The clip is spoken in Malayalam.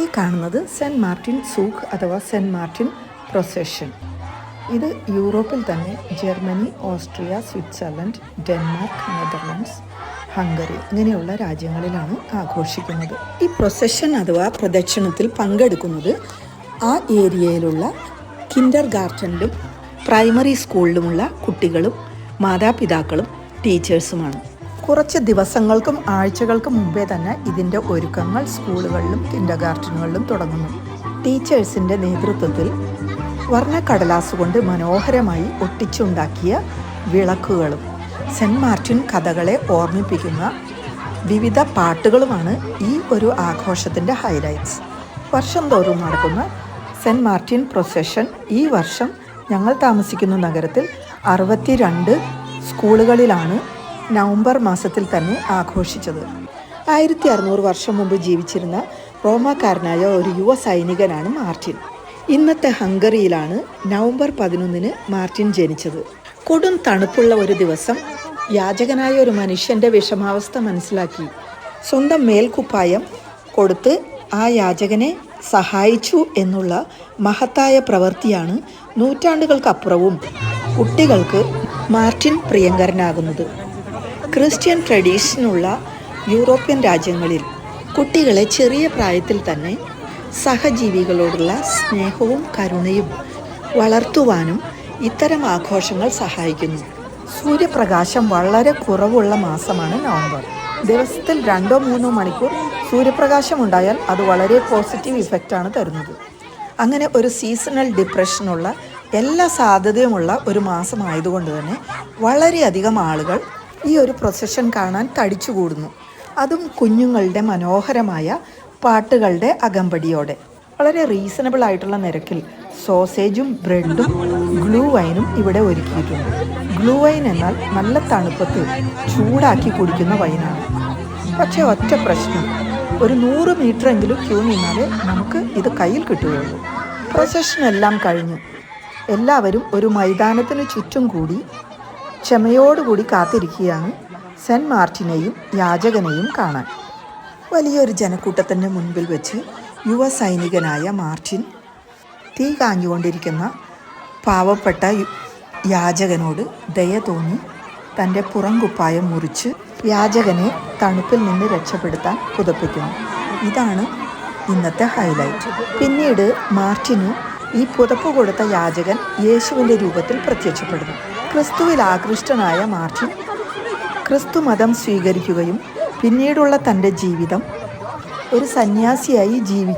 ഈ കാണുന്നത് സെന്റ് മാർട്ടിൻ സൂഖ് അഥവാ സെന്റ് മാർട്ടിൻ പ്രൊസഷൻ. ഇത് യൂറോപ്പിൽ തന്നെ Germany Austria Switzerland Denmark Netherlands Hungary ഇങ്ങനെയുള്ള രാജ്യങ്ങളിലാണ് ആഘോഷിക്കുന്നത്. ഈ പ്രൊസഷൻ അഥവാ പ്രദക്ഷിണത്തിൽ പങ്കെടുക്കുന്നത് ആ ഏരിയയിലുള്ള കിൻഡർ ഗാർഡനിലും പ്രൈമറി സ്കൂളിലുമുള്ള കുട്ടികളും മാതാപിതാക്കളും ടീച്ചേഴ്സുമാണ്. കുറച്ച് ദിവസങ്ങൾക്കും ആഴ്ചകൾക്കും മുമ്പേ തന്നെ ഇതിന്റെ ഒരുക്കങ്ങൾ സ്കൂളുകളിലും കിൻഡർ ഗാർഡനുകളിലും തുടങ്ങുന്നു. ടീച്ചേഴ്സിന്റെ നേതൃത്വത്തിൽ വർണക്കടലാസ് കൊണ്ട് മനോഹരമായി ഒട്ടിച്ചുണ്ടാക്കിയ വിളക്കുകളും സെന്റ് മാർട്ടിൻ കഥകളെ ഓർമ്മിപ്പിക്കുന്ന വിവിധ പാട്ടുകളുമാണ് ഈ ഒരു ആഘോഷത്തിന്റെ ഹൈലൈറ്റ്സ്. വർഷം തോറും നടക്കുന്ന സെന്റ് മാർട്ടിൻ പ്രൊസഷൻ ഈ വർഷം ഞങ്ങൾ താമസിക്കുന്ന നഗരത്തിൽ അറുപത്തിരണ്ട് സ്കൂളുകളിലാണ് നവംബർ മാസത്തിൽ തന്നെ ആഘോഷിച്ചത്. ആയിരത്തി അറുന്നൂറ് വർഷം മുമ്പ് ജീവിച്ചിരുന്ന റോമാക്കാരനായ ഒരു യുവ സൈനികനാണ് മാർട്ടിൻ. ഇന്നത്തെ ഹംഗറിയിലാണ് നവംബർ പതിനൊന്നിന് മാർട്ടിൻ ജനിച്ചത്. കൊടും തണുപ്പുള്ള ഒരു ദിവസം യാചകനായ ഒരു മനുഷ്യന്റെ വിഷമാവസ്ഥ മനസ്സിലാക്കി. സ്വന്തം മേൽക്കുപ്പായം കൊടുത്ത് ആ യാചകനെ സഹായിച്ചു എന്നുള്ള മഹത്തായ പ്രവൃത്തിയാണ് നൂറ്റാണ്ടുകൾക്കപ്പുറവും കുട്ടികൾക്ക് മാർട്ടിൻ പ്രിയങ്കരനാകുന്നത്. ക്രിസ്ത്യൻ ട്രഡീഷനുള്ള യൂറോപ്യൻ രാജ്യങ്ങളിൽ കുട്ടികളെ ചെറിയ പ്രായത്തിൽ തന്നെ സഹജീവികളോടുള്ള സ്നേഹവും കരുണയും വളർത്തുവാനും ഇത്തരം ആഘോഷങ്ങൾ സഹായിക്കുന്നു. സൂര്യപ്രകാശം വളരെ കുറവുള്ള മാസമാണ് നവംബർ. ദിവസത്തിൽ രണ്ടോ മൂന്നോ മണിക്കൂർ സൂര്യപ്രകാശം ഉണ്ടായാൽ അത് വളരെ പോസിറ്റീവ് ഇഫക്റ്റാണ് തരുന്നത്. അങ്ങനെ ഒരു സീസണൽ ഡിപ്രഷനുള്ള എല്ലാ സാധ്യതയുമുള്ള ഒരു മാസമായതുകൊണ്ട് തന്നെ വളരെയധികം ആളുകൾ ഈ ഒരു പ്രൊസഷൻ കാണാൻ തടിച്ചുകൂടുന്നു. അതും കുഞ്ഞുങ്ങളുടെ മനോഹരമായ പാട്ടുകളുടെ അകമ്പടിയോടെ. വളരെ റീസണബിൾ ആയിട്ടുള്ള നിരക്കിൽ സോസേജും ബ്രെഡും ഗ്ലൂ വൈനും ഇവിടെ ഒരുക്കിയിട്ടുണ്ട്. ഗ്ലൂ വൈൻ എന്നാൽ നല്ല തണുപ്പത്ത് ചൂടാക്കി കുടിക്കുന്ന വൈനാണ് പക്ഷേ ഒറ്റ പ്രശ്നം. ഒരു നൂറ് മീറ്റർ എങ്കിലും ക്യൂ നിന്നാലേ നമുക്ക് ഇത് കയ്യിൽ കിട്ടുകയുള്ളൂ. പ്രൊസഷൻ എല്ലാം കഴിഞ്ഞു. എല്ലാവരും ഒരു മൈതാനത്തിന് ചുറ്റും കൂടി ക്ഷമയോടുകൂടി കാത്തിരിക്കുകയാണ് സെന്റ് മാർട്ടിനെയും യാചകനെയും കാണാൻ. വലിയൊരു ജനക്കൂട്ടത്തിന്റെ മുൻപിൽ വെച്ച് യുവ സൈനികനായ മാർട്ടിൻ തീ കാഞ്ഞുകൊണ്ടിരിക്കുന്ന പാവപ്പെട്ട യാചകനോട് ദയ തോന്നി തന്റെ പുറംകുപ്പായം മുറിച്ച് യാചകനെ തണുപ്പിൽ നിന്ന് രക്ഷപ്പെടുത്താൻ പുതപ്പിക്കുന്നു. ഇതാണ് ഇന്നത്തെ ഹൈലൈറ്റ്. പിന്നീട് മാർട്ടിന് ഈ പുതപ്പ് കൊടുത്ത യാചകൻ യേശുവിന്റെ രൂപത്തിൽ പ്രത്യക്ഷപ്പെടുന്നു. ക്രിസ്തുവിൽ ആകൃഷ്ടനായ മാർട്ടിൻ ക്രിസ്തു മതം സ്വീകരിക്കുകയും പിന്നീടുള്ള തന്റെ ജീവിതം ഒരു സന്യാസിയായി ജീവി